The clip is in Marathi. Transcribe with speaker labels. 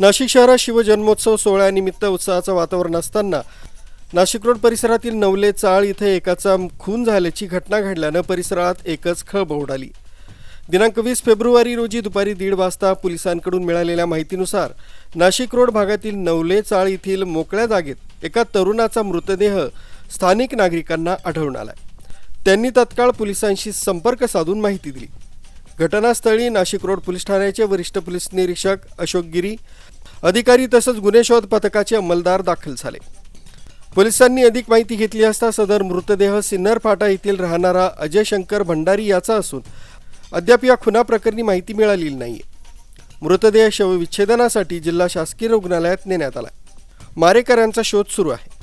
Speaker 1: नाशिक शहरात शिवजन्मोत्सव सोहळ्यानिमित्त उत्साहाचं वातावरण असताना नाशिक रोड परिसरातील नवले चाळ इथे एकाचा खून झाल्याची घटना घडल्यानं परिसरात एकच खळबळ उडाली. दिनांक वीस फेब्रुवारी रोजी दुपारी दीड वाजता पोलिसांकडून मिळालेल्या माहितीनुसार नाशिक रोड भागातील नवले चाळ येथील मोकळ्या जागेत एका तरुणाचा मृतदेह स्थानिक नागरिकांना आढळून आला त्यांनी तत्काळ पोलिसांशी संपर्क साधून माहिती दिली. घटनास्थळी नाशिक रोड पोलीस ठाण्याचे वरिष्ठ पोलीस निरीक्षक अशोक गिरी अधिकारी तसंच गुन्हे शोध पथकाचे अंमलदार दाखल झाले. पोलिसांनी अधिक माहिती घेतली असता सदर मृतदेह सिन्नर फाटा येथील राहणारा अजय शंकर भंडारी याचा असून अद्याप या खुनाप्रकरणी माहिती मिळालेली नाही मृतदेह शवविच्छेदनासाठी जिल्हा शासकीय रुग्णालयात नेण्यात आला मारेकऱ्यांचा शोध सुरू आहे.